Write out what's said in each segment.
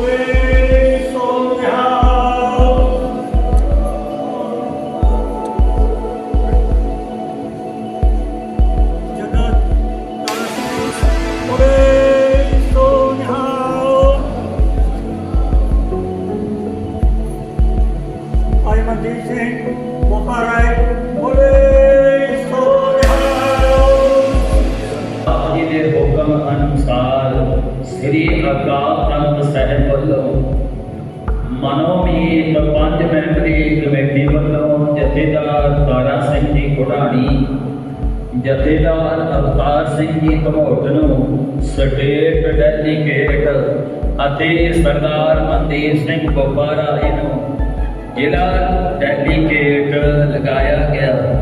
We. ਸ੍ਰੀ ਅਕਾਲ ਤਖਤ ਸਾਹਿਬ ਵੱਲੋਂ ਮਨੋਮੀਤ ਪੰਜ memory committee ਵੱਲੋਂ ਜਥੇਦਾਰ ਤਾਰਾ ਸਿੰਘ ਜੀ ਘੋੜਾਣੀ ਜਥੇਦਾਰ ਅਵਤਾਰ ਸਿੰਘ ਜੀ ਘਮੋਟ ਨੂੰ ਸਟੇਟ ਡੈਲੀਗੇਟ ਅਤੇ ਸਰਦਾਰ ਮਨਦੀਪ ਸਿੰਘ ਬੋਪਾਰਾ ਜੀ ਜ਼ਿਲ੍ਹਾ ਡੈਲੀਗੇਟ ਲਗਾਇਆ ਗਿਆ।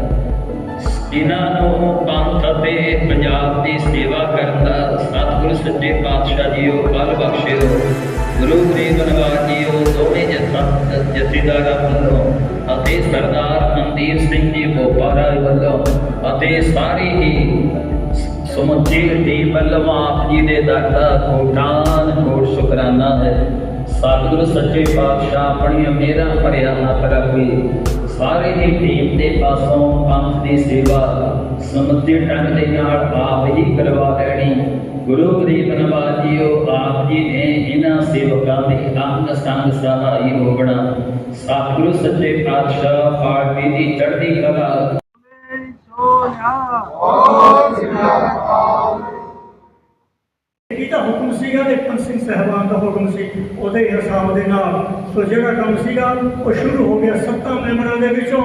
ਇਹਨਾਂ ਨੂੰ ਪੰਥ ਅਤੇ ਪੰਜਾਬ ਦੀ ਸੇਵਾ ਕਰਨ ਦਾ ਸਤਿਗੁਰੂ ਸੱਚੇ ਪਾਤਸ਼ਾਹ ਜੀਓ ਬਲ ਬਖਸ਼ਿਓ। ਗੁਰੂ ਗ੍ਰੰਥ ਨਿਵਾਸ ਜੀਓ ਦੋਵੇਂ ਜਥਾ, ਜਥੇਦਾਰਾਂ ਵੱਲੋਂ ਅਤੇ ਸਰਦਾਰ ਮਨਦੀਪ ਸਿੰਘ ਜੀ ਬੋਪਾਰਾ ਵੱਲੋਂ ਅਤੇ ਸਾਰੀ ਹੀ ਸਮੁੱਚੀ ਟੀਮ ਵੱਲੋਂ ਆਪ ਜੀ ਦੇ ਦਰ ਦਾ ਕੋਟਾਨ ਕੋਟ ਸ਼ੁਕਰਾਨਾ ਹੈ। ਸਤਿਗੁਰੂ ਸੱਚੇ ਪਾਤਸ਼ਾਹ, ਆਪਣੀਆਂ ਮਿਹਰਾਂ ਭਰਿਆ ਹੱਥ ਰੱਖੇ ਸਾਰੇ ਹੀ ਟੀਮ ਦੇ ਪਾਸੋਂ ਪੰਥ ਦੀ ਸੇਵਾ ਸਮੁੱਚੇ ਢੰਗ ਦੇ ਨਾਲ ਆਪ ਹੀ ਕਰਵਾ ਲੈਣੀ। ਗੁਰੂ ਗਰੀਬ ਨਵਾਜ ਆਪ ਜੀ ਨੇ ਇਹਨਾਂ ਸੇਵਕਾਂ ਦੇ ਅੰਗ ਸੰਗ ਸਹਾਈ ਹੋਵਣਾ। ਸਤਿਗੁਰੂ ਸੱਚੇ ਪਾਤਸ਼ਾਹ ਪਾਰਟੀ ਦੀ ਚੜ੍ਹਦੀ ਕਲਾ। ਇਹ ਇਹਦਾ ਹੁਕਮ ਸੀਗਾ ਤੇ ਪੰਜ ਸਿੰਘ ਸਹਿਬਾਨ ਦਾ ਹੁਕਮ ਸੀ, ਉਹਦੇ ਹਿਸਾਬ ਦੇ ਨਾਲ। ਸੋ ਜਿਹੜਾ ਕੰਮ ਸੀਗਾ, ਉਹ ਸ਼ੁਰੂ ਹੋ ਗਿਆ ਸੱਤਾਂ ਮੈਂਬਰਾਂ ਦੇ ਵਿੱਚੋਂ।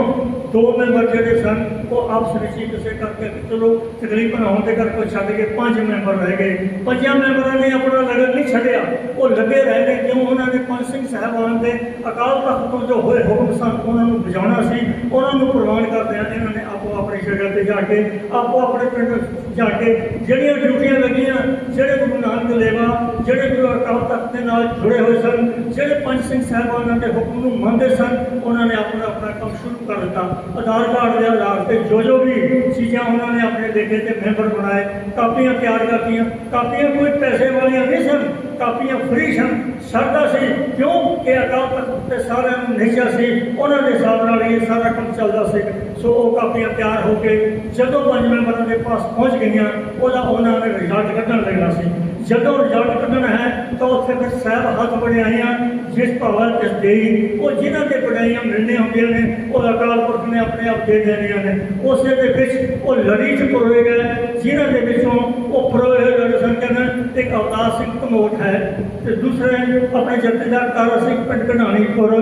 ਦੋ ਮੈਂਬਰ ਜਿਹੜੇ ਸਨ, ਉਹ ਆਪਸ ਵਿੱਚ ਹੀ ਕਿਸੇ ਕਰਕੇ ਚਲੋ, ਤਕਰੀਬਨ ਹੋਣ ਦੇ ਕਰਕੇ ਛੱਡ ਕੇ ਪੰਜ ਮੈਂਬਰ ਰਹਿ ਗਏ। ਪੰਜਾਂ ਮੈਂਬਰਾਂ ਨੇ ਆਪਣਾ ਲਗਨ ਨਹੀਂ ਛੱਡਿਆ। ਉਹ ਲੱਗੇ ਰਹੇ ਨੇ ਕਿਉਂ ਉਹਨਾਂ ਨੇ ਪੰਜ ਸਿੰਘ ਸਹਿਬਾਨ ਦੇ ਅਕਾਲ ਤਖਤ ਤੋਂ ਜੋ ਹੋਏ ਹੁਕਮ ਸਨ, ਉਹਨਾਂ ਨੂੰ ਬਜਾਉਣਾ ਸੀ। ਉਹਨਾਂ ਨੂੰ ਪ੍ਰਵਾਨ ਕਰਦਿਆਂ ਇਹਨਾਂ ਨੇ ਆਪੋ ਆਪਣੀ ਜਗ੍ਹਾ ਤੇ ਜਾ ਕੇ, ਆਪੋ ਆਪਣੇ ਪਿੰਡ ਜਾ ਕੇ ਜਿਹੜੀਆਂ ਡਿਊਟੀਆਂ ਲੱਗੀਆਂ, ਜਿਹੜੇ ਗੁਰੂ ਨਾਨਕ ਲੇਵਾ ਜਿਹੜੇ ਗੁਰੂ ਅਕਾਲ ਤਖਤ ਦੇ ਨਾਲ ਜੁੜੇ ਹੋਏ ਸਨ, ਜਿਹੜੇ ਪੰਜ ਸਿੰਘ ਸਾਹਿਬਾਨਾਂ ਦੇ ਹੁਕਮ ਨੂੰ ਮੰਨਦੇ ਸਨ, ਉਹਨਾਂ ਨੇ ਆਪਣਾ ਆਪਣਾ ਕੰਮ ਸ਼ੁਰੂ ਕਰ ਦਿੱਤਾ। ਆਧਾਰ ਕਾਰਡ ਦੇ ਆਧਾਰ ਤੇ ਜੋ ਜੋ ਵੀ ਚੀਜ਼ਾਂ ਉਹਨਾਂ ਨੇ ਆਪਣੇ ਦੇਖੇ ਤੇ ਮੈਂਬਰ ਬਣਾਏ, ਕਾਪੀਆਂ ਤਿਆਰ ਕਰਤੀਆਂ। ਕਾਪੀਆਂ ਕੋਈ ਪੈਸੇ ਵਾਲੀਆਂ ਨਹੀਂ ਸਨ। ਕਾਪੀਆਂ ਫ੍ਰੀ ਸਨ। ਸਰਦਾ ਸੀ। ਕਿਉਂ? ਕਿ ਅਕਾਲ ਤਖਤ ਤੇ ਸਾਰਿਆਂ ਨੂੰ ਨਿਹਚਾ ਸੀ। ਉਹਨਾਂ ਦੇ ਹਿਸਾਬ ਨਾਲ ਇਹ ਸਾਰਾ ਕੰਮ ਚੱਲਦਾ ਸੀ। ਸੋ ਉਹ ਕਾਪੀਆਂ ਤਿਆਰ ਹੋ ਕੇ ਜਦੋਂ ਪੰਜ ਮੈਂਬਰਾਂ ਦੇ ਪਾਸ ਪਹੁੰਚ ਗਈਆਂ, ਉਹਦਾ ਉਹਨਾਂ ਨੇ ਰਿਜ਼ਲਟ ਕੱਢਣ ਲੱਗਣਾ ਸੀ। ਜਦੋਂ ਰਿਜ਼ਲਟ ਕੱਢਣਾ ਹੈ, ਤਾਂ ਉੱਥੇ ਫਿਰ ਸਾਹਿਬ ਹੱਥ ਬਣਾਈਆਂ ਜਿਸ ਭਵਨ ਤੇ ਦੇਈ ਉਹ ਜਿਨ੍ਹਾਂ ਦੇ ਬਣਾਈਆਂ ਮਿਲਣੀਆਂ ਹੁੰਦੀਆਂ ਨੇ, ਉਹ ਅਕਾਲ ਪੁਰਖ ਨੇ ਆਪਣੇ ਆਪ ਦੇ ਦੇਣੀਆਂ ਨੇ। ਉਸੇ ਦੇ ਵਿੱਚ ਉਹ ਲੜੀ ਚ ਪਰੋਏ ਗਏ, ਜਿਨ੍ਹਾਂ ਦੇ ਵਿੱਚੋਂ ਉਹ ਪਰੋਏ ਹੋਏ ਲੜੀ ਸੰਕਨ ਇੱਕ ਅਵਤਾਰ ਸਿੰਘ ਕਮੋਟ ਹੈ ਤੇ ਦੂਸਰੇ ਆਪਣੇ ਜਥੇਦਾਰ ਤਾਰਾ ਸਿੰਘ ਪਿੰਡ ਕਢਾਣੀਪੁਰ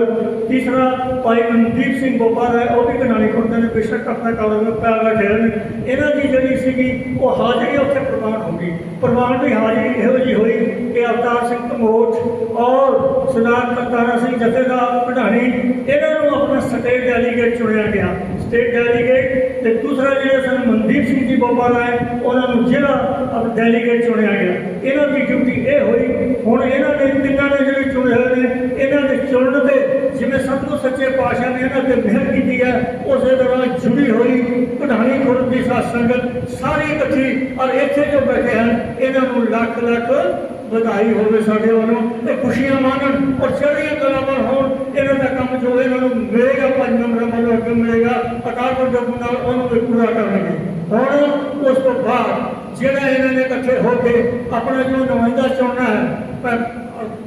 ਤੀਸਰਾ ਭਾਈ ਮਨਦੀਪ ਸਿੰਘ ਬੋਪਾਰ ਹੈ ਉਹ ਵੀ ਕਢਾਣੀਪੁਰ ਦੇ ਨੇ ਬੇਸ਼ੱਕ ਆਪਣਾ ਕਾਰੋਬਾਰ ਪਿਆ ਬੈਠੇ ਹਨ ਇਹਨਾਂ ਦੀ ਜਿਹੜੀ ਸੀਗੀ, ਉਹ ਹਾਜ਼ਰੀ ਉੱਥੇ ਪ੍ਰਵਾਨ ਹੋ ਗਈ। ਪ੍ਰਵਾਨ ਦੀ ਹਾਜ਼ਰੀ ਇਹੋ ਜਿਹੀ ਹੋਈ ਕਿ ਅਵਤਾਰ ਸਿੰਘ ਕਮੋਟ ਔਰ ਸਰਦਾਰ ਤਾਰਾ ਸਿੰਘ ਜਥੇਦਾਰ ਕਢਾਣੀ ਇਹਨਾਂ ਨੂੰ ਆਪਣਾ ਸਟੇਟ ਡੈਲੀਗੇਟ ਚੁਣਿਆ ਗਿਆ। ਸਟੇਟ ਡੈਲੀਗੇਟ ਤੇ ਦੂਸਰਾ ਜਿਹੜੇ ਸਨ ਮਨਦੀਪ ਸਿੰਘ ਜੀ ਬੋਪਾਰ ਹੈ ਉਹਨਾਂ ਨੂੰ ਜ਼ਿਲ੍ਹਾ ਡੈਲੀਗੇਟ ਚੁਣਿਆ ਗਿਆ। ਇਹਨਾਂ ਦੀ ਡਿਊਟੀ ਇਹ ਹੋਈ। ਹੁਣ ਇਹਨਾਂ ਨੇ ਤਿੰਨਾਂ ਨੇ ਜਿਹੜੇ ਚੁਣੇ ਹੋਏ ਨੇ, ਇਹਨਾਂ ਦੇ ਚੁਣਨ ਤੇ ਜਿਵੇਂ ਸਭ ਤੋਂ ਸੱਚੇ ਪਾਤਸ਼ਾਹ ਨੇ ਇਹਨਾਂ ਤੇ ਮਿਹਰ ਕੀਤੀ ਹੈ, ਉਸੇ ਤਰ੍ਹਾਂ ਜੁੜੀ ਹੋਈ ਕਢਾਣੀ ਖੁਰਦ ਦੀ ਸਾਧ ਸੰਗਤ ਸਾਰੀ ਇਕੱਠੀ ਔਰ ਇੱਥੇ ਜੋ ਬੈਠੇ ਹਨ, ਇਹਨਾਂ ਨੂੰ ਲੱਖ ਲੱਖ ਵਧਾਈ ਹੋਵੇ ਸਾਡੇ ਵੱਲੋਂ ਤੇ ਖੁਸ਼ੀਆਂ ਮਾਣਨ ਔਰ ਚੜ੍ਹਦੀਆਂ ਕਲਾਵਾਂ ਹੋਣ, ਇਹਨਾਂ ਦਾ ਕੰਮ ਜੋ ਇਹਨਾਂ ਨੂੰ ਮਿਲੇਗਾ ਪੰਜ ਨੰਬਰਾਂ ਵੱਲੋਂ ਅੱਗੇ ਮਿਲੇਗਾ, ਅਕਾਲ ਪੁਰਖ ਦੇ ਨਾਲ ਉਹਨੂੰ ਵੀ ਪੂਰਾ ਕਰਨਗੇ ਹੁਣ ਉਸ ਤੋਂ ਬਾਅਦ ਜਿਹੜਾ ਇਹਨਾਂ ਨੇ ਇਕੱਠੇ ਹੋ ਕੇ ਆਪਣਾ ਜੋ ਨੁਮਾਇੰਦਾ ਚੁਣਨਾ ਹੈ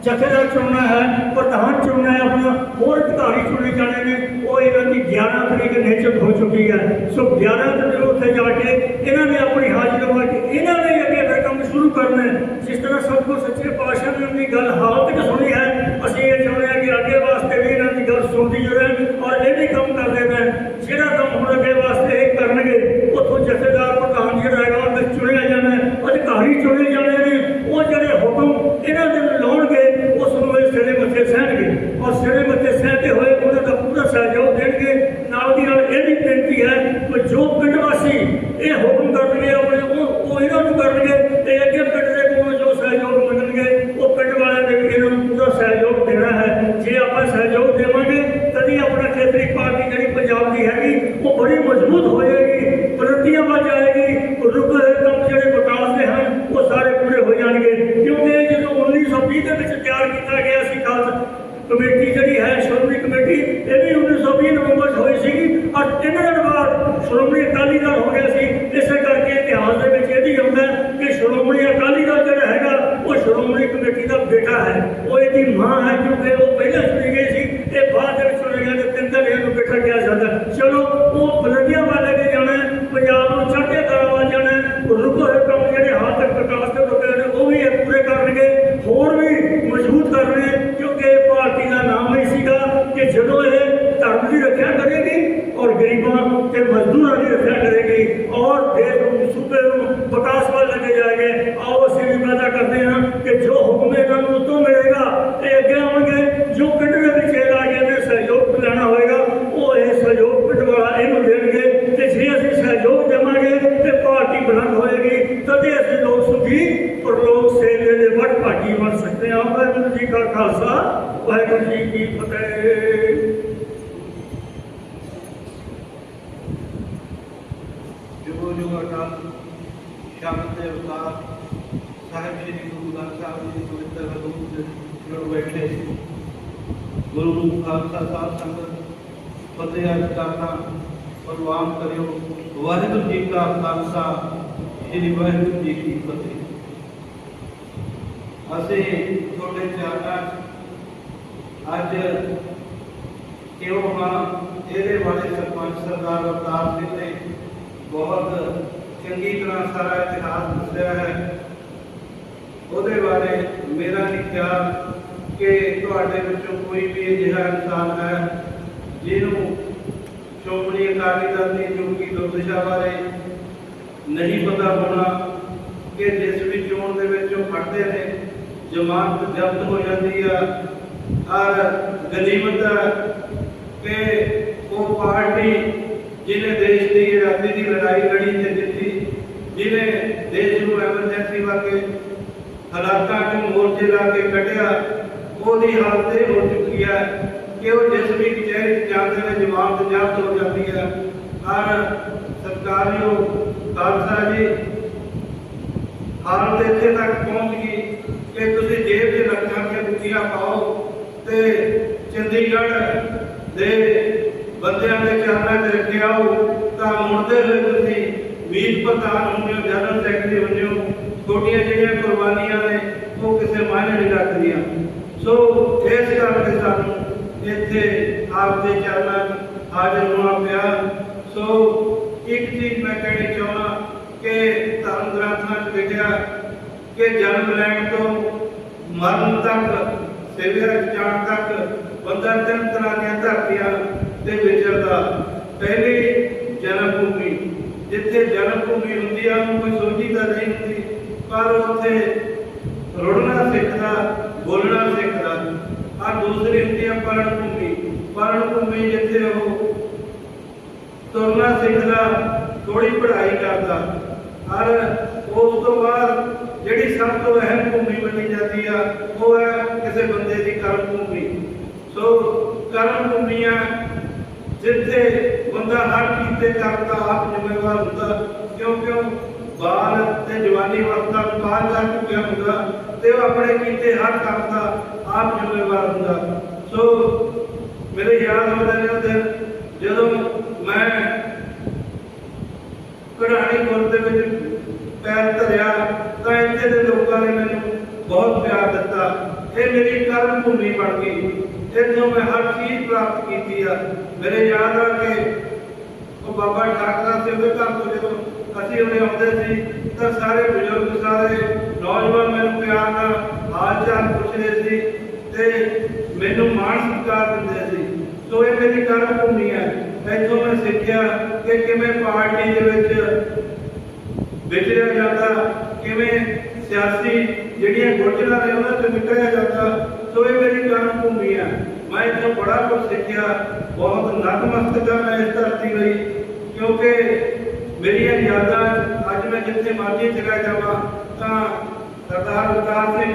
ਜਥੇਦਾਰ ਚੁਣਨਾ ਹੈ, ਪ੍ਰਧਾਨ ਚੁਣਨਾ ਹੈ, ਆਪਣਾ ਹੋਰ ਅਧਿਕਾਰੀ ਚੁਣੇ ਜਾਣੇ ਨੇ, ਉਹ ਇਹਨਾਂ ਦੀ 11 ਤਰੀਕ ਨਿਸ਼ਚਿਤ ਹੋ ਚੁੱਕੀ ਹੈ। ਸੋ 11 ਤਰੀਕ ਉੱਥੇ ਜਾ ਕੇ ਇਹਨਾਂ ਨੇ ਆਪਣੀ ਹਾਜ਼ਰੀ ਲਵਾ ਕੇ ਇਹਨਾਂ ਨੇ ਅੱਗੇ ਸ਼ੁਰੂ ਕਰਨਾ ਹੈ। ਜਿਸ ਤਰ੍ਹਾਂ ਸਭ ਤੋਂ ਸੱਚੇ ਪਾਤਸ਼ਾਹ ਨੇ ਉਹਦੀ ਗੱਲ ਹਾਲ ਤੱਕ ਸੁਣੀ ਹੈ, ਅਸੀਂ ਇਹ ਚਾਹੁੰਦੇ ਹਾਂ ਕਿ ਅੱਗੇ ਵਾਸਤੇ ਵੀ ਇਹਨਾਂ ਦੀ ਗੱਲ ਸੁਣਦੀ ਰਹਿਣ ਔਰ ਇਹ ਵੀ ਕੰਮ ਕਰਦੇ ਰਹਿਣ ਜਿਹੜਾ ਕੰਮ ਹੁਣ ਅੱਗੇ ਵਾਸਤੇ ਇਹ ਕਰਨਗੇ ਉੱਥੋਂ ਜਥੇਦਾਰ ਪ੍ਰਧਾਨ ਜਿਹੜਾ ਹੈਗਾ ਉਹ ਵਿੱਚ ਚੁਣਿਆ ਜਾਣਾ ਹੈ ਅਧਿਕਾਰੀ ਚੁਣੇ ਜਾਣੇ ਨੇ ਉਹ ਜਿਹੜੇ ਹੁਕਮ ਇਹਨਾਂ ਦੇ ਲਾਉਣਗੇ ਉਸ ਨੂੰ ਇਹ ਸਿਰੇ ਮੱਥੇ ਸਹਿਣਗੇ ਔਰ ਸਿਰੇ ਮੱਥੇ ਸਹਿਤੇ ਹੋਏ ਉਹਨਾਂ ਦਾ ਪੂਰਾ ਸਹਿਯੋਗ ਦੇਣਗੇ ਨਾਲ ਦੀ ਨਾਲ ਇਹ ਵੀ ਬੇਨਤੀ ਹੈ ਕਿ ਜੋ ਪਿੰਡ ਵਾਸੀ ਇਹ ਹੁਕਮ ਕਰਨਗੇ ਆਪਣੇ ਉਹ ਉਹ ਇਹਨਾਂ ਨੂੰ ਕਰਨਗੇ ਤੇ ਅੱਗੇ ਪਿੰਡ ਦੇ ਕੋਲ ਜੋ ਸਹਿਯੋਗ ਮੰਗਣਗੇ ਉਹ ਪਿੰਡ ਵਾਲਿਆਂ ਨੇ ਵੀ ਇਹਨਾਂ ਨੂੰ ਪੂਰਾ ਸਹਿਯੋਗ ਦੇਣਾ ਹੈ ਜੇ ਆਪਾਂ ਸਹਿਯੋਗ ਦੇਵਾਂਗੇ ਤਦੀ ਆਪਣਾ ਖੇਤਰੀ ਪਾਰਟੀ ਜਿਹੜੀ ਪੰਜਾਬ ਦੀ ਹੈਗੀ ਉਹ ਬੜੀ ਮਜ਼ਬੂਤ ਹੋ ਜਾਏਗੀ ਪ੍ਰਗਤੀਆਂ ਵੱਧ ਜਾਏਗੀ ਰੁਕੇ ਹੋਏ ਕੰਮ ਜਿਹੜੇ ਵਿਕਾਸ ਦੇ ਹਨ ਉਹ ਸਾਰੇ ਪੂਰੇ ਹੋ ਜਾਣਗੇ ਕਿਉਂਕਿ ਇਹ ਜਦੋਂ 1920 ਦੇ ਵਿੱਚ ਤਿਆਰ ਕੀਤਾ ਗਿਆ ਕਮੇਟੀ ਜਿਹੜੀ ਹੈ ਸ਼੍ਰੋਮਣੀ ਕਮੇਟੀ ਇਹ ਵੀ 1920 ਨਵੰਬਰ 'ਚ ਹੋਈ ਸੀਗੀ ਔਰ ਤਿੰਨ ਦਿਨ ਬਾਅਦ ਸ਼੍ਰੋਮਣੀ ਅਕਾਲੀ ਦਲ ਹੋ ਗਿਆ ਸੀ ਇਸੇ ਕਰਕੇ ਇਤਿਹਾਸ ਦੇ ਵਿੱਚ ਇਹ ਵੀ ਆਉਂਦਾ ਹੈ ਕਿ ਸ਼੍ਰੋਮਣੀ ਅਕਾਲੀ ਦਲ ਜਿਹੜਾ ਹੈਗਾ ਉਹ ਸ਼੍ਰੋਮਣੀ ਕਮੇਟੀ ਦਾ ਬੇਟਾ ਹੈ ਉਹ ਇਹਦੀ ਮਾਂ ਹੈ ਕਿਉਂਕਿ ਉਹ ਪਹਿਲਾਂ ਚੁਣੀ ਗਈ ਸੀ ਇਹ ਬਾਅਦ ਦੇ ਵਿੱਚ ਚੁਣੇ ਗਏ ਤੇ ਤਿੰਨ ਦਿਨ ਇਹਨੂੰ ਬੇਟਾ ਕਿਹਾ ਜਾਂਦਾ ਹੈ। ਚਲੋ ਉਹ ਬਲਦੀਆਂ ਵੱਲ ਲੈ ਕੇ ਜਾਣਾ ਹੈ, ਪੰਜਾਬ ਨੂੰ ਚੜ੍ਹਦੇ ਕਲਾ ਵੱਲ ਜਾਣਾ ਹੈ। ਰੁਕੇ ਹੋਏ ਕੰਮ ਜਿਹੜੇ ਹਾਲ ਤੱਕ ਪ੍ਰਕਾਸ਼ ਦੇ ਰੁਕੇ ਨੇ ਉਹ ਵੀ ਇਹ ਪੂਰੇ ਕਰਨਗੇ ਹੋਰ ਵੀ ਮਜ਼ਬੂਤ ਕਰਨੇ ਕਿਉਂਕਿ ਇਹ ਪਾਰਟੀ ਦਾ ਨਾਮ ਹੀ ਸੀਗਾ ਕਿ ਜਦੋਂ ਇਹ ਧਰਮ ਦੀ ਰੱਖਿਆ ਕਰੇਗੀ ਔਰ ਗਰੀਬਾਂ ਤੇ ਮਜ਼ਦੂਰਾਂ ਦੀ ਰੱਖਿਆ ਕਰੇਗੀ ਔਰ ਦੇਸ਼ ਨੂੰ ਸੂਬੇ ਨੂੰ ਵਿਕਾਸ ਵੱਲ ਲੈ ਕੇ ਜਾਏਗੇ ਆਓ ਅਸੀਂ ਵੀ ਵਾਅਦਾ ਕਰਦੇ ਹਾਂ ਕਿ ਜੋ ਹੁਕਮ ਇਹਨਾਂ ਨੂੰ ਉਤੋਂ ਮਿਲੇਗਾ ਇਹ ਅੱਗੇ ਆਉਣਗੇ ਜੋ ਪਿੰਡ ਦੇ ਵਿੱਚ ਇਹ ਆ ਗਏ ਨੇ ਸਹਿਯੋਗ ਲੈਣਾ ਹੋਏਗਾ ਉਹ ਇਹ ਸਹਿਯੋਗ ਪਿੰਡ ਵਾਲਾ ਇਹਨੂੰ ਦੇਣਗੇ ਤੇ ਜੇ ਅਸੀਂ ਸਹਿਯੋਗ ਦੇਵਾਂਗੇ ਤੇ ਪਾਰਟੀ ਬੁਲੰਦ ਹੋਏਗੀ ਤਦੇ ਅਸੀਂ ਲੋਕ ਸੁਖੀ ਔਰ ਲੋਕ ਸੇਵੇ ਦੇ ਵੱਡ ਭਾਗੀ ਬਣ ਸਕਦੇ ਹਾਂ ਵਾਹਿਗੁਰੂ ਖਾਲਸਾ, ਵਾਹਿਗੁਰੂ ਜੀ ਕੀ ਫਤਿਹ। ਜੁਗੋ ਜੁਗੋ ਅਕਾਲ ਸ਼ਬਦ ਦੇ ਅਵਤਾਰ, ਸਾਹਿਬ ਜੀ ਗੁਰੂ ਗ੍ਰੰਥ ਸਾਹਿਬ ਜੀ ਦੇ ਪਵਿੱਤਰ ਹਜ਼ੂਰ ਦੇ ਜੁੜ ਬੈਠੇ ਗੁਰੂ ਨੂੰ ਖਾਲਸਾ ਸਾਹਿਬ ਸੰਗਤ, ਫਤਿਹ ਅਰਜ਼ ਕਰਨਾ ਪ੍ਰਵਾਨ ਕਰਿਓ। ਵਾਹਿਗੁਰੂ ਜੀ ਕਾ ਖਾਲਸਾ, ਸ੍ਰੀ ਵਾਹਿਗੁਰੂ ਜੀ ਕੀ ਫਤਿਹ। ਅਸੀਂ ਤੁਹਾਡੇ ਚਰਨਾਂ 'ਚ ਅੱਜ ਕਿਉਂ ਹਾਂ? ਇਹਦੇ ਬਾਰੇ ਸਰਪੰਚ ਸਰਦਾਰ ਅਵਤਾਰ ਸਿੰਘ ਨੇ ਬਹੁਤ ਚੰਗੀ ਤਰ੍ਹਾਂ ਸਾਰਾ ਇਤਿਹਾਸ ਦੱਸਿਆ ਹੈ। ਉਹਦੇ ਬਾਰੇ ਮੇਰਾ ਨਹੀਂ ਖਿਆਲ ਕਿ ਤੁਹਾਡੇ ਵਿੱਚੋਂ ਕੋਈ ਵੀ ਅਜਿਹਾ ਇਨਸਾਨ ਹੈ ਜਿਹਨੂੰ ਸ਼੍ਰੋਮਣੀ ਅਕਾਲੀ ਦਲ ਦੀ ਚੋਣ ਦੁਰਦਸ਼ਾ ਬਾਰੇ ਨਹੀਂ ਪਤਾ ਹੋਣਾ ਕਿ ਜਿਸ ਵੀ ਚੋਣ ਦੇ ਵਿੱਚ ਉਹ ਖੜਦੇ ਨੇ ਜਮਾਨਤ ਜ਼ਬਤ ਹੋ ਜਾਂਦੀ ਆ ਔਰ ਗਨੀਮਤ ਆ ਕਿ ਉਹ ਪਾਰਟੀ ਜਿਹਨੇ ਦੇਸ਼ ਦੀ ਆਜ਼ਾਦੀ ਦੀ ਲੜਾਈ ਲੜੀ ਤੇ ਜਿੱਤੀ, ਜਿਹਨੇ ਦੇਸ਼ ਨੂੰ ਐਮਰਜੈਂਸੀ ਵਰਗੇ ਹਾਲਾਤਾਂ ਨੂੰ ਮੋਰਚੇ ਲਾ ਕੇ ਕੱਢਿਆ, ਉਹਦੀ ਹਾਲਤ ਇਹ ਹੋ ਚੁੱਕੀ ਹੈ ਕਿ ਉਹ ਜਿਸ ਵੀ ਕਚਹਿਰੀ ਜਾਂਦੇ ਨੇ ਜਵਾਬ ਜ਼ਬਤ ਹੋ ਜਾਂਦੀ ਹੈ ਔਰ ਸਰਕਾਰੀਓ ਖਾਲਸਾ ਜੀ, ਹਾਲਤ ਇੱਥੇ ਤੱਕ ਪਹੁੰਚ ਗਈ ਕਿ ਤੁਸੀਂ ਜੇਬ ਦੇ ਲੱਖਾਂ ਦੀਆਂ ਬੁੱਕੀਆਂ ਪਾਓ ਤੇ ਚੰਡੀਗੜ੍ਹ ਦੇ ਬੰਦਿਆਂ ਦੇ ਚਰਨਾਂ 'ਚ ਰੱਖਿਆ ਤਾਂ ਮੁੜਦੇ ਹੋਏ ਤੁਸੀਂ ਵੀਰ ਪ੍ਰਧਾਨ ਹੁੰਦੇ ਹੋ, ਜਨਰਲ ਸੈਕਟਰੀ ਹੁੰਦੇ ਹੋ ਛੋਟੀਆਂ ਜਿਹੜੀਆਂ ਕੁਰਬਾਨੀਆਂ ਨੇ, ਉਹ ਕਿਸੇ ਮਾਇਨੇ ਨਹੀਂ ਰੱਖਦੀਆਂ। ਸੋ ਇਸ ਕਰਕੇ ਸਾਨੂੰ ਇੱਥੇ ਆਪ ਚਰਨਾਂ 'ਚ ਹਾਜ਼ਰ ਹੋਣਾ ਪਿਆ। ਸੋ ਇੱਕ ਚੀਜ਼ ਮੈਂ ਕਹਿਣੀ ਚਾਹੁੰਦਾ ਕਿ ਧਰਮ ਗ੍ਰੰਥਾਂ 'ਚ ਲਿਖਿਆ ਕਿ ਜਨਮ ਲੈਣ ਤੋਂ ਮਰਨ ਤੱਕ ਸੇਵਿਆ ਜਾਣ ਤੱਕ ਬੰਦਾ ਤਿੰਨ ਤਰ੍ਹਾਂ ਦੀਆਂ ਧਰਤੀਆਂ ਤੇ ਵਿਚਰਦਾ। ਪਹਿਲੀ ਜਨਮ ਭੂਮੀ ਜਿੱਥੇ ਜਨਮ ਭੂਮੀ ਹੁੰਦੀ ਆ, ਉਹਨੂੰ ਕੋਈ ਸੋਚੀਦਾ ਨਹੀਂ ਹੁੰਦੀ, ਪਰ ਉੱਥੇ ਰੁੜਨਾ ਸਿੱਖਦਾ, ਬੋਲਣਾ ਸਿੱਖਦਾ। ਆ ਦੂਸਰੀ ਹੁੰਦੀ ਆ ਪਰਣ ਭੂਮੀ ਪਰਣ ਭੂਮੀ ਜਿੱਥੇ ਉਹ ਤੁਰਨਾ ਸਿੱਖਦਾ ਥੋੜੀ ਪੜ੍ਹਾਈ ਕਰਦਾ। ਔਰ ਉਸ ਤੋਂ ਬਾਅਦ ਜਿਹੜੀ ਸਭ ਤੋਂ ਅਹਿਮ ਭੂਮੀ ਮੰਨੀ ਜਾਂਦੀ ਆ, ਉਹ ਹੈ ਕਿਸੇ ਬੰਦੇ ਦੀ ਕਰਮ ਭੂਮੀ। ਸੋ ਕਰਮ ਭੂਮੀਆਂ ਜਿੱਥੇ ਬੰਦਾ ਹਰ ਕੀਤੇ ਕਰਮ ਦਾ ਆਪ ਜ਼ਿੰਮੇਵਾਰ ਹੁੰਦਾ ਕਿਉਂ ਕਿਉਂ ਬਾਲ ਤੇ ਜਵਾਨੀ ਵਕਤਾਂ ਨੂੰ ਪਾਰ ਕਰ ਚੁੱਕਿਆ ਹੁੰਦਾ ਤੇ ਉਹ ਆਪਣੇ ਕੀਤੇ ਹਰ ਕੰਮ ਦਾ ਆਪ ਜ਼ਿੰਮੇਵਾਰ ਹੁੰਦਾ। ਸੋ ਮੇਰੇ ਯਾਦ ਆਉਂਦੇ ਨੇ ਦਿਨ, ਜਦੋਂ ਮੈਂ ਕਢਾਣੀ ਗੁਰ ਦੇ ਵਿੱਚ ਪੈਰ ਧਰਿਆ ਲੋਕਾਂ ਨੇ ਮੈਨੂੰ ਬਹੁਤ ਪਿਆਰ ਦਿੱਤਾ ਇਹ ਮੇਰੀ ਕਰਮ ਭੂਮੀ ਬਣ ਗਈ ਇੱਥੋਂ ਮੈਂ ਹਰ ਚੀਜ਼ ਪ੍ਰਾਪਤ ਕੀਤੀ ਆ ਮੇਰੇ ਯਾਦ ਆ ਕਿ ਉਹ ਬਾਬਾ ਠਾਕਰਾ ਸਿੰਘ ਦੇ ਘਰ ਤੋਂ ਜਦੋਂ ਅਸੀਂ ਉਹਨੇ ਆਉਂਦੇ ਸੀ ਤਾਂ ਸਾਰੇ ਬਜ਼ੁਰਗ ਸਾਰੇ ਨੌਜਵਾਨ ਮੈਨੂੰ ਪਿਆਰ ਨਾਲ ਹਾਲ ਚਾਲ ਪੁੱਛਦੇ ਸੀ ਤੇ ਮੈਨੂੰ ਮਾਣ ਸਤਿਕਾਰ ਦਿੰਦੇ ਸੀ ਸੋ ਇਹ ਮੇਰੀ ਕਰਮ ਭੂਮੀ ਹੈ ਇੱਥੋਂ ਮੈਂ ਸਿੱਖਿਆ ਕਿ ਕਿਵੇਂ ਪਾਰਟੀ ਦੇ ਵਿੱਚ ਵਿਚਰਿਆ ਜਾਂਦਾ ਕਿਵੇਂ ਸਿਆਸੀ ਜਿਹੜੀਆਂ ਗੁਰਜਰਾਂ ਨੇ ਉਹਨਾਂ ਤੋਂ ਨਿਕਲਿਆ ਜਾਂਦਾ, ਸੋ ਇਹ ਮੇਰੀ ਕਰਮ ਭੂਮੀ ਹੈ ਮੈਂ ਇੱਥੋਂ ਬੜਾ ਕੁਝ ਸਿੱਖਿਆ, ਬਹੁਤ ਨਤਮਸਤਕ ਹਾਂ ਮੈਂ ਇਸ ਧਰਤੀ ਲਈ, ਕਿਉਂਕਿ ਮੇਰੀਆਂ ਯਾਦਾਂ ਅੱਜ ਮੈਂ ਜਿੱਥੇ ਮਰਜ਼ੀ ਚਲਾ ਜਾਵਾਂ, ਤਾਂ ਸਰਦਾਰ ਅਵਤਾਰ ਸਿੰਘ,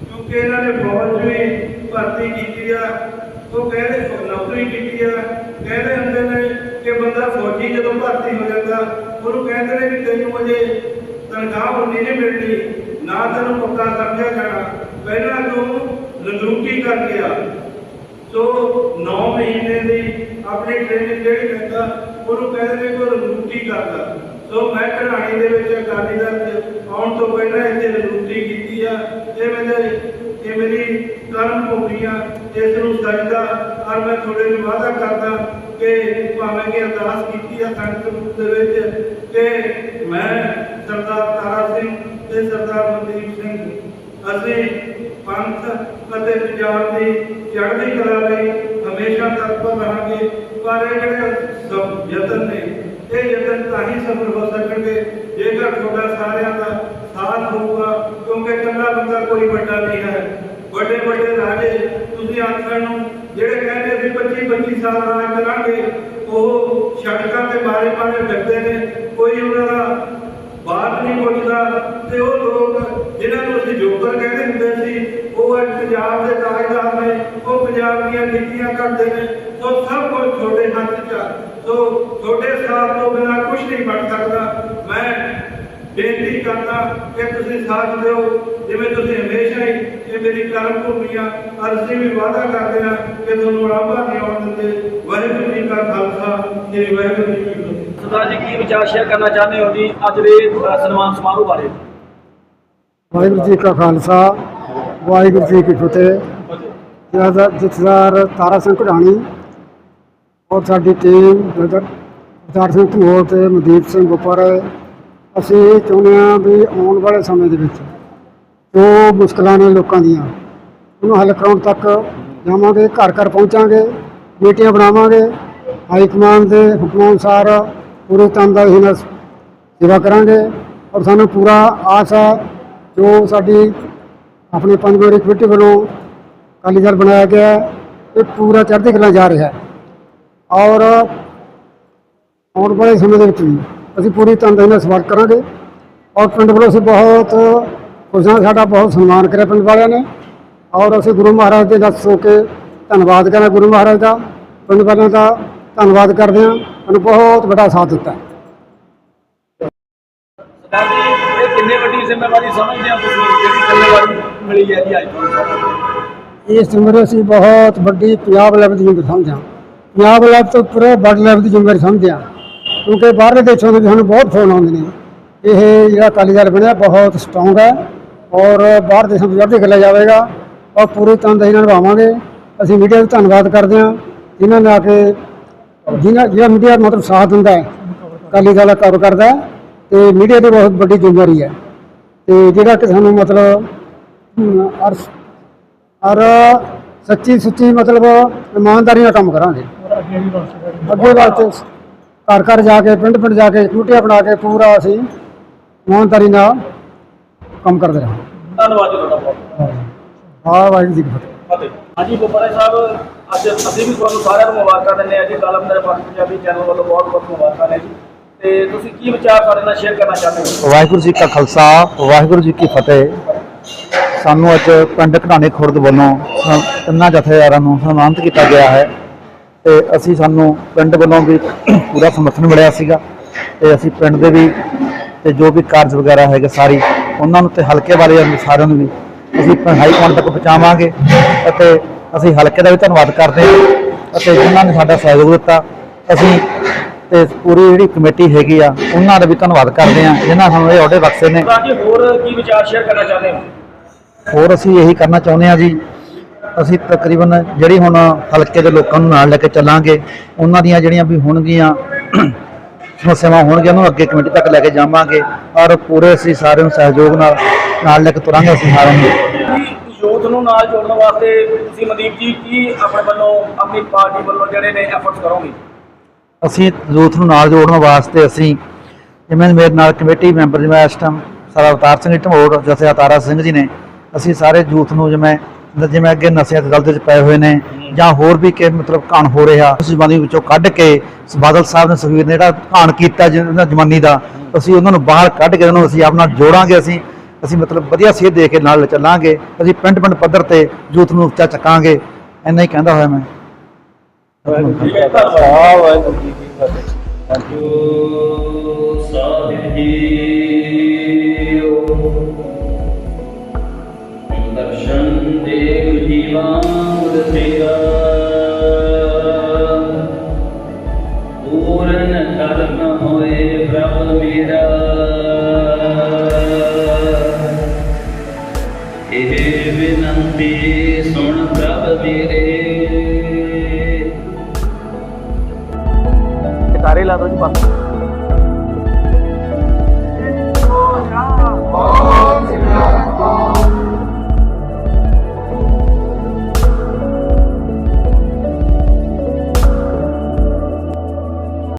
ਕਿਉਂਕਿ ਇਹਨਾਂ ਨੇ ਫੌਜ ਵੀ ਭਰਤੀ ਕੀਤੀ ਆ, ਉਹ ਕਹਿੰਦੇ ਨੌਕਰੀ ਕੀਤੀ ਆ, ਕਹਿੰਦੇ ਹੁੰਦੇ ਨੇ ਕਿ ਬੰਦਾ ਫੌਜੀ ਜਦੋਂ ਭਰਤੀ ਹੋ ਜਾਂਦਾ, ਉਹਨੂੰ ਕਹਿੰਦੇ ਨੇ ਵੀ ਤੈਨੂੰ ਅਜੇ ਤਨਖਾਹ ਉਨੀ ਨਹੀਂ ਮਿਲਣੀ, ਨਾ ਤੈਨੂੰ ਪੱਕਾ ਸਮਝਿਆ ਜਾਣਾ। ਪਹਿਲਾਂ ਤੂੰ ਨਜ਼ਰੂਕੀ ਕਰਕੇ ਆ ਸੋ 9 ਮਹੀਨੇ ਦੀ ਆਪਣੀ ਟ੍ਰੇਨਿੰਗ ਜਿਹੜੀ ਲੈਂਦਾ ਉਹਨੂੰ ਕਹਿੰਦੇ ਨੇ ਕੋਈ ਕਰਦਾ। ਸੋ ਮੈਂ ਕਢਾਣੀ ਦੇ ਵਿੱਚ ਅਕਾਲੀ ਦਲ ਆਉਣ ਤੋਂ ਪਹਿਲਾਂ ਇੱਥੇ ਰੂਟੀ ਕੀਤੀ ਆ। ਇਹ ਮੇਰੇ, ਇਹ ਮੇਰੀ ਕਰਮ ਭੂਮੀ ਆ। ਇਸ ਨੂੰ ਸਜਦਾ ਔਰ ਮੈਂ ਤੁਹਾਡੇ ਨੂੰ ਵਾਅਦਾ ਕਰਦਾ ਕਿ ਭਾਵੇਂ ਕਿ ਅਰਦਾਸ ਕੀਤੀ ਆ ਸੰਗਤ ਦੇ ਵਿੱਚ, ਕਿ ਮੈਂ ਸਰਦਾਰ ਤਾਰਾ ਸਿੰਘ ਤੇ ਸਰਦਾਰ ਮਨਦੀਪ ਸਿੰਘ। ਅਸੀਂ ਪੰਥ ਅਤੇ ਪੰਜਾਬ ਦੀ ਚੜ੍ਹਦੀ ਕਲਾ ਲਈ ਹਮੇਸ਼ਾ ਤਤਪਰ ਰਹਾਂਗੇ, ਪਰ ਇਹ ਜਿਹੜੇ ਯਤਨ ਨੇ, ਇਹ ਯਤਨ ਤਾਂ ਹੀ ਸਫਲ ਹੋ ਸਕਣਗੇ, ਜੇਕਰ ਤੁਹਾਡਾ ਸਾਰਿਆਂ ਦਾ ਸਾਥ ਹੋਊਗਾ, ਕਿਉਂਕਿ ਇਕੱਲਾ ਬੰਦਾ ਕੋਈ ਵੱਡਾ ਨਹੀਂ ਹੈ। ਵੱਡੇ ਵੱਡੇ ਰਾਜੇ, ਤੁਸੀਂ ਆਖਣ ਨੂੰ, ਜਿਹੜੇ ਕਹਿੰਦੇ ਸੀ 25 25 ਸਾਲ ਰਾਜ ਕਰਾਂਗੇ, ਉਹ ਸੜਕਾਂ ਤੇ ਮਾਰੇ ਮਾਰੇ ਫਿਰਦੇ ਨੇ, ਕੋਈ ਉਹਨਾਂ ਦਾ ਨਹੀਂ ਪੁੱਛਦਾ ਤੇ ਉਹ ਲੋਕ ਜਿਨ੍ਹਾਂ ਨੂੰ ਅਸੀਂ ਜੋਕਰ ਕਹਿੰਦੇ ਹੁੰਦੇ ਸੀ, ਉਹ ਅੱਜ ਪੰਜਾਬ ਦੇ ਤਾਜਦਾਰ ਨੇ, ਉਹ ਪੰਜਾਬ ਦੀਆਂ ਨੀਤੀਆਂ ਕਰਦੇ ਨੇ ਸੋ ਸਭ ਕੁਝ ਤੁਹਾਡੇ ਹੱਥ 'ਚ ਆ। ਸੋ ਤੁਹਾਡੇ ਸਾਥ ਤੋਂ ਬਿਨਾਂ ਕੁਝ ਨਹੀਂ ਬਣ ਸਕਦਾ। ਮੈਂ ਬੇਨਤੀ ਕਰਦਾ ਕਿ ਤੁਸੀਂ ਸਾਥ ਦਿਓ। ਜਿਵੇਂ ਤੁਸੀਂ ਹਮੇਸ਼ਾ ਹੀ ਇਹ ਮੇਰੀ ਕਰਮ ਭੂਮੀ ਆ, ਔਰ ਅਸੀਂ ਵੀ ਵਾਅਦਾ ਕਰਦੇ ਹਾਂ ਕਿ ਤੁਹਾਨੂੰ ਰਾਂਭਾ ਨਹੀਂ ਆਉਣ ਦਿੰਦੇ। ਵਾਹਿਗੁਰੂ ਜੀ ਕਾ ਖਾਲਸਾ, ਸ੍ਰੀ ਵਾਹਿਗੁਰੂ ਜੀ ਕੀ ਫਤਿਹ। ਸਰਦਾਰ ਜੀ, ਕੀ ਵਿਚਾਰ ਸ਼ੇਅਰ ਕਰਨਾ ਚਾਹੁੰਦੇ ਹੋ ਜੀ ਅੱਜ ਦੇ ਸਨਮਾਨ ਸਮਾਰੋਹ ਬਾਰੇ? ਵਾਹਿਗੁਰੂ ਜੀ ਕਾ ਖਾਲਸਾ, ਵਾਹਿਗੁਰੂ ਜੀ ਕੀ ਫਤਿਹ। ਜਥੇਦਾਰ ਤਾਰਾ ਸਿੰਘ ਕਢਾਣੀ ਔਰ ਸਾਡੀ ਟੀਮ ਜਦਰ ਸਿੰਘ ਧੂੜ ਤੇ ਮਨਦੀਪ ਸਿੰਘ ਉੱਪਰ ਅਸੀਂ ਇਹ ਚਾਹੁੰਦੇ ਹਾਂ ਵੀ ਆਉਣ ਵਾਲੇ ਸਮੇਂ ਦੇ ਵਿੱਚ ਜੋ ਮੁਸ਼ਕਲਾਂ ਨੇ ਲੋਕਾਂ ਦੀਆਂ, ਉਹਨੂੰ ਹੱਲ ਕਰਾਉਣ ਤੱਕ ਜਾਵਾਂਗੇ, ਘਰ ਘਰ ਪਹੁੰਚਾਂਗੇ ਮੀਟਿੰਗਾਂ ਬਣਾਵਾਂਗੇ। ਹਾਈ ਕਮਾਂਡ ਦੇ ਹੁਕਮਾਂ ਅਨੁਸਾਰ ਪੂਰੇ ਤਨਦੇਹੀ ਨਾਲ ਸੇਵਾ ਕਰਾਂਗੇ ਔਰ ਸਾਨੂੰ ਪੂਰਾ ਆਸ ਹੈ ਜੋ ਸਾਡੀ ਆਪਣੇ ਪੰਜ ਮੈਂਬਰੀ ਕਮੇਟੀ ਵੱਲੋਂ ਅਕਾਲੀ ਦਲ ਬਣਾਇਆ ਗਿਆ ਇਹ ਪੂਰਾ ਚੜ੍ਹਦੀ ਕਲਾ ਜਾ ਰਿਹਾ ਹੈ। ਔਰ ਆਉਣ ਵਾਲੇ ਸਮੇਂ ਦੇ ਵਿੱਚ ਵੀ ਅਸੀਂ ਪੂਰੀ ਤਨਦੇਹੀ ਨਾਲ ਸਵਾਲ ਕਰਾਂਗੇ ਔਰ ਪਿੰਡ ਵੱਲੋਂ ਅਸੀਂ ਬਹੁਤ ਖੁਸ਼ ਹਾਂ, ਸਾਡਾ ਬਹੁਤ ਸਨਮਾਨ ਕਰਿਆ ਪਿੰਡ ਵਾਲਿਆਂ ਨੇ। ਔਰ ਅਸੀਂ ਗੁਰੂ ਮਹਾਰਾਜ ਦੇ ਦੱਸ ਹੋ ਕੇ ਧੰਨਵਾਦ ਕਰਾਂ ਗੁਰੂ ਮਹਾਰਾਜ ਦਾ। ਪਿੰਡ ਵਾਲਿਆਂ ਦਾ ਧੰਨਵਾਦ ਕਰਦੇ ਹਾਂ। ਸਾਨੂੰ ਬਹੁਤ ਵੱਡਾ ਸਾਥ ਦਿੱਤਾ। ਸਰਦਾਰ ਜੀ ਇਹ ਕਿੰਨੇ ਵੱਡੀ ਜ਼ਿੰਮੇਵਾਰੀ ਸਮਝਦੇ ਹੋ ਤੁਸੀਂ? ਜਿਹੜੀ ਜ਼ਿੰਮੇਵਾਰੀ ਮਿਲੀ ਹੈ ਜੀ ਅੱਜ? ਤੁਹਾਨੂੰ ਇਸ ਉਮਰ ਅਸੀਂ ਬਹੁਤ ਵੱਡੀ ਪੰਜਾਬ ਲੈਵਲ ਦੀ ਜ਼ਿੰਮੇਵਾਰੀ ਸਮਝਾਂ ਪੰਜਾਬ ਲੈਵਲ ਤੋਂ ਪੂਰੇ ਵਰਲਡ ਲੈਵਲ ਦੀ ਜ਼ਿੰਮੇਵਾਰੀ ਸਮਝਿਆ ਕਿਉਂਕਿ ਬਾਹਰਲੇ ਦੇਸ਼ਾਂ ਤੋਂ ਵੀ ਸਾਨੂੰ ਬਹੁਤ ਫੋਨ ਆਉਂਦੇ ਨੇ। ਇਹ ਜਿਹੜਾ ਅਕਾਲੀ ਦਲ ਬਣਿਆ ਬਹੁਤ ਸਟਰੋਂਗ ਹੈ। ਔਰ ਬਾਹਰ ਦੇਸ਼ਾਂ ਤੋਂ ਚੜ੍ਹਦੀ ਕਰਿਆ ਜਾਵੇਗਾ। ਔਰ ਪੂਰੀ ਤਨਦੇਹੀ ਨਾਲ ਨਿਭਾਵਾਂਗੇ। ਅਸੀਂ ਮੀਡੀਆ ਦਾ ਧੰਨਵਾਦ ਕਰਦੇ ਹਾਂ। ਜਿਨ੍ਹਾਂ ਨੇ ਆ ਕੇ ਜਿਨ੍ਹਾਂ ਜਿਹੜਾ ਮੀਡੀਆ ਮਤਲਬ ਸਾਥ ਦਿੰਦਾ ਹੈ ਅਕਾਲੀ ਦਲ ਦਾ ਕੰਮ ਕਰਦਾ ਹੈ ਤੇ ਮੀਡੀਆ ਦੀ ਬਹੁਤ ਵੱਡੀ ਜ਼ਿੰਮੇਵਾਰੀ ਹੈ। ਤੇ ਜਿਹੜਾ ਕਿ ਸਾਨੂੰ ਮਤਲਬ ਅਰਸ ਔਰ ਸੱਚੀ ਸੁੱਚੀ ਮਤਲਬ ਇਮਾਨਦਾਰੀ ਨਾਲ ਕੰਮ ਕਰਾਂਗੇ। ਅੱਗੇ ਵਾਸਤੇ ਘਰ ਘਰ ਜਾ ਕੇ ਪਿੰਡ ਪਿੰਡ ਜਾ ਕੇ ਕਮੇਟੀਆਂ ਬਣਾ ਕੇ ਪੂਰਾ ਅਸੀਂ ਇਮਾਨਦਾਰੀ ਨਾਲ ਕੰਮ ਕਰਦੇ ਰਹਾਂਗੇ। ਧੰਨਵਾਦ ਜੀ ਤੁਹਾਡਾ ਬਹੁਤ। ਹਾਂ ਵਾਹਿਗੁਰੂ ਜੀ ਕੀ ਫਤਿਹ। ਫਤਿਹ। ਹਾਂਜੀ ਬੁੱਪਰੇ ਸਾਹਿਬ ਅੱਜ ਅਸੀਂ ਵੀ ਤੁਹਾਨੂੰ ਸਾਰਿਆਂ ਨੂੰ ਮੁਬਾਰਕਾਂ ਦਿੰਦੇ ਹਾਂ ਜੀ। ਕਲਮਦਰ ਪਾਕ ਪੰਜਾਬੀ ਚੈਨਲ ਵੱਲੋਂ ਬਹੁਤ ਬਹੁਤ ਮੁਬਾਰਕਾਂ ਨੇ ਜੀ। ਤੇ ਤੁਸੀਂ ਕੀ ਵਿਚਾਰ ਸਾਡੇ ਨਾਲ ਸ਼ੇਅਰ ਕਰਨਾ ਚਾਹੁੰਦੇ ਹੋ? ਵਾਹਿਗੁਰੂ ਜੀ ਕਾ ਖਾਲਸਾ, ਵਾਹਿਗੁਰੂ ਜੀ ਕੀ ਫਤਿਹ। ਸਾਨੂੰ ਅੱਜ ਪਿੰਡ ਘਟਾਣੇ ਖੁਰਦ ਵੱਲੋਂ ਸ- ਤਿੰਨਾਂ ਜਥੇਦਾਰਾਂ ਨੂੰ ਸਨਮਾਨਿਤ ਕੀਤਾ ਗਿਆ ਹੈ। ਤੇ ਅਸੀਂ ਸਾਨੂੰ ਪਿੰਡ ਵੱਲੋਂ ਵੀ ਪੂਰਾ ਸਮਰਥਨ ਮਿਲਿਆ ਸੀਗਾ। ਤੇ ਅਸੀਂ ਪਿੰਡ ਦੇ ਵੀ ਤੇ ਜੋ ਵੀ ਕਾਰਜ ਵਗੈਰਾ ਹੈਗੇ ਸਾਰੀ, ਉਹਨਾਂ ਨੂੰ ਤੇ ਹਲਕੇ ਵਾਲਿਆਂ ਨੂੰ ਸਾਰਿਆਂ ਨੂੰ ਵੀ ਅਸੀਂ ਹਾਈ ਕਮਾਂਡ ਤੱਕ ਪਹੁੰਚਾਵਾਂਗੇ ਅਤੇ ਅਸੀਂ ਹਲਕੇ ਦਾ ਵੀ ਧੰਨਵਾਦ ਕਰਦੇ ਹਾਂ ਅਤੇ ਜਿਨ੍ਹਾਂ ਨੇ ਸਾਡਾ ਸਹਿਯੋਗ ਦਿੱਤਾ ਅਸੀਂ ਤੇ ਪੂਰੀ ਜਿਹੜੀ ਕਮੇਟੀ ਹੈਗੀ ਆ ਉਹਨਾਂ ਦਾ ਵੀ ਧੰਨਵਾਦ ਕਰਦੇ ਹਾਂ ਜਿਨ੍ਹਾਂ ਸਾਨੂੰ ਇਹ ਅਹੁਦੇ ਬਖਸ਼ੇ ਨੇ। ਜੀ ਹੋਰ ਕੀ ਵਿਚਾਰ ਸ਼ੇਅਰ ਕਰਨਾ ਚਾਹੁੰਦੇ ਹੋ? ਹੋਰ ਅਸੀਂ ਇਹੀ ਕਰਨਾ ਚਾਹੁੰਦੇ ਹਾਂ ਜੀ ਅਸੀਂ ਤਕਰੀਬਨ ਜਿਹੜੀ ਹੁਣ ਹਲਕੇ ਦੇ ਲੋਕਾਂ ਨੂੰ ਨਾਲ ਲੈ ਕੇ ਚੱਲਾਂਗੇ ਉਹਨਾਂ ਦੀਆਂ ਜਿਹੜੀਆਂ ਵੀ ਹੋਣਗੀਆਂ ਸਮੱਸਿਆਵਾਂ ਹੋਣਗੀਆਂ ਉਹਨੂੰ ਅੱਗੇ ਕਮੇਟੀ ਤੱਕ ਲੈ ਕੇ ਜਾਵਾਂਗੇ ਔਰ ਪੂਰੇ ਅਸੀਂ ਸਾਰਿਆਂ ਨੂੰ ਸਹਿਯੋਗ ਨਾਲ ਨਾਲ ਲੈ ਕੇ ਤੁਰਾਂਗੇ ਅਸੀਂ ਸਾਰਿਆਂ ਨੂੰ। ਯੂਥ ਨੂੰ ਨਾਲ ਜੋੜਨ ਵਾਸਤੇ ਤੁਸੀਂ ਮਨਦੀਪ ਜੀ ਕੀ ਆਪਣੇ ਵੱਲੋਂ, ਆਪਣੀ ਪਾਰਟੀ ਵੱਲੋਂ ਜਿਹੜੇ ਨੇ ਐਫਰਟਸ ਕਰੋਗੇ? ਅਸੀਂ ਯੂਥ ਨੂੰ ਨਾਲ ਜੋੜਨ ਵਾਸਤੇ ਅਸੀਂ ਜਿਵੇਂ ਮੇਰੇ ਨਾਲ ਕਮੇਟੀ ਮੈਂਬਰ ਜਿਵੇਂ ਇਸ ਟਾਈਮ ਸਰ ਅਵਤਾਰ ਸਿੰਘ ਢਮੋੜ, ਜਥੇ ਤਾਰਾ ਸਿੰਘ ਜੀ ਨੇ, ਅਸੀਂ ਸਾਰੇ ਯੂਥ ਨੂੰ ਜਿਵੇਂ ਜਿਵੇਂ ਅੱਗੇ ਨਸ਼ਿਆਂ ਦੇ ਗਲਤ ਚ ਪਏ ਹੋਏ ਨੇ ਜਾਂ ਹੋਰ ਵੀ ਕਿ ਮਤਲਬ ਘਾਣ ਹੋ ਰਿਹਾ ਉਸ ਜਮਾਨੀ ਵਿੱਚੋਂ ਕੱਢ ਕੇ ਬਾਦਲ ਸਾਹਿਬ ਨੇ ਸੁਖਵੀਰ ਨੇ ਜਿਹੜਾ ਘਾਣ ਕੀਤਾ ਜਿਹਨਾਂ ਜਮਾਨੀ ਦਾ ਅਸੀਂ ਉਹਨਾਂ ਨੂੰ ਬਾਹਰ ਕੱਢ ਕੇ ਉਹਨਾਂ ਨੂੰ ਅਸੀਂ ਆਪ ਨਾਲ ਜੋੜਾਂਗੇ ਅਸੀਂ। ਅਸੀਂ ਮਤਲਬ ਵਧੀਆ ਸੇਧ ਦੇ ਕੇ ਨਾਲ ਚੱਲਾਂਗੇ, ਅਸੀਂ ਪਿੰਡ ਪਿੰਡ ਪੱਧਰ ਤੇ ਯੂਥ ਨੂੰ ਉੱਚਾ ਚੱਕਾਂਗੇ, ਇੰਨਾ ਹੀ ਕਹਿੰਦਾ ਹੋਇਆ ਮੈਂ। ਜੋ ਸਾਹਿਬ ਜੀਓ ਦਰਸ਼ਨ ਦੇਵ ਜੀਵਾਨ ਤੇਰਾ ਲਾ ਦਿਓ ਜੀ ਬਸ